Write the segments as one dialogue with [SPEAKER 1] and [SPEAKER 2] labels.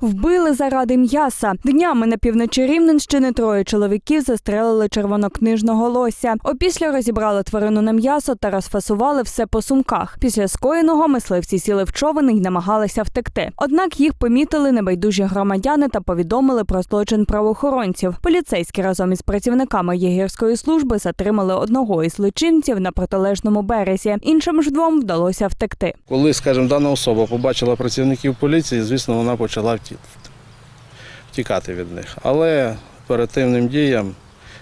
[SPEAKER 1] Вбили заради м'яса. Днями на півночі Рівненщини троє чоловіків застрелили червонокнижного лося. Опісля розібрали тварину на м'ясо та розфасували все по сумках. Після скоєного мисливці сіли в човен і намагалися втекти. Однак їх помітили небайдужі громадяни та повідомили про злочин правоохоронців. Поліцейські разом із працівниками єгерської служби затримали одного із злочинців на протилежному березі. Іншим ж двом вдалося втекти.
[SPEAKER 2] Коли, скажімо, дана особа побачила працівників поліції, звісно, вона почала втікати від них. Але оперативним діям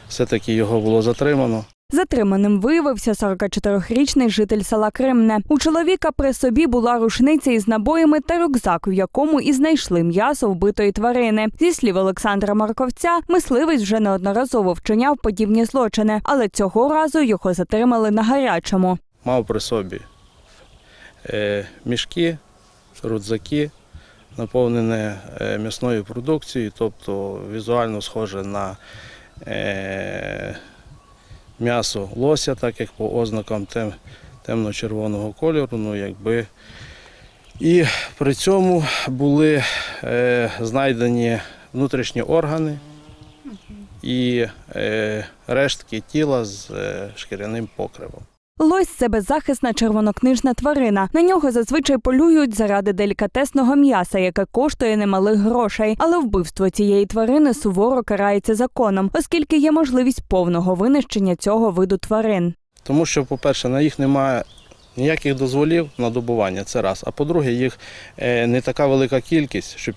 [SPEAKER 2] все-таки його було затримано.
[SPEAKER 1] Затриманим виявився 44-річний житель села Кремне. У чоловіка при собі була рушниця із набоями та рюкзак, в якому і знайшли м'ясо вбитої тварини. Зі слів Олександра Марковця, мисливець вже неодноразово вчиняв подібні злочини, але цього разу його затримали на гарячому.
[SPEAKER 2] Мав при собі е, мішки, рюкзаки, наповнені е, м'ясною продукцією, тобто візуально схоже на е, м'ясо лося, так як по ознакам тем, темно-червоного кольору. Ну, якби. І при цьому були е, знайдені внутрішні органи і рештки тіла з шкіряним покривом.
[SPEAKER 1] Лось це беззахисна червонокнижна тварина. На нього зазвичай полюють заради делікатесного м'яса, яке коштує немалих грошей. Але вбивство цієї тварини суворо карається законом, оскільки є можливість повного винищення цього виду тварин.
[SPEAKER 2] Тому що, по-перше, на їх немає ніяких дозволів на добування, це раз. А по-друге, їх е, не така велика кількість, щоб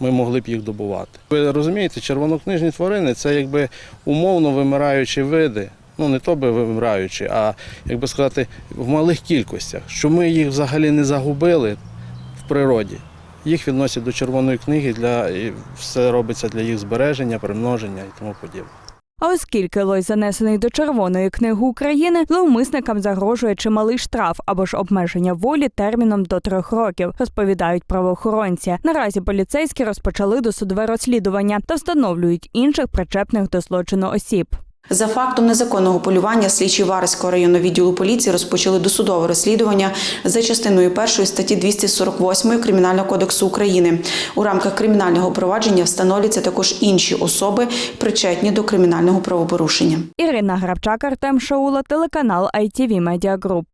[SPEAKER 2] ми могли б їх добувати. Ви розумієте, червонокнижні тварини це якби умовно вимираючі види. Ну, не то би вимираючі, а як би сказати, в малих кількостях, що ми їх взагалі не загубили в природі. Їх відносять до червоної книги, для, і все робиться для їх збереження, примноження і тому подібне.
[SPEAKER 1] А оскільки лось занесений до Червоної книги України, зловмисникам загрожує чималий штраф або ж обмеження волі терміном до трьох років, розповідають правоохоронці. Наразі поліцейські розпочали досудове розслідування та встановлюють інших причепних до злочину осіб.
[SPEAKER 3] За фактом незаконного полювання слідчі Варського районного відділу поліції розпочали досудове розслідування за частиною першої статті 248 Кримінального кодексу України. У рамках кримінального провадження встановлюються також інші особи, причетні до кримінального правопорушення.
[SPEAKER 1] Ірина Грабчак, Артем Шаула, телеканал ITV Media Group.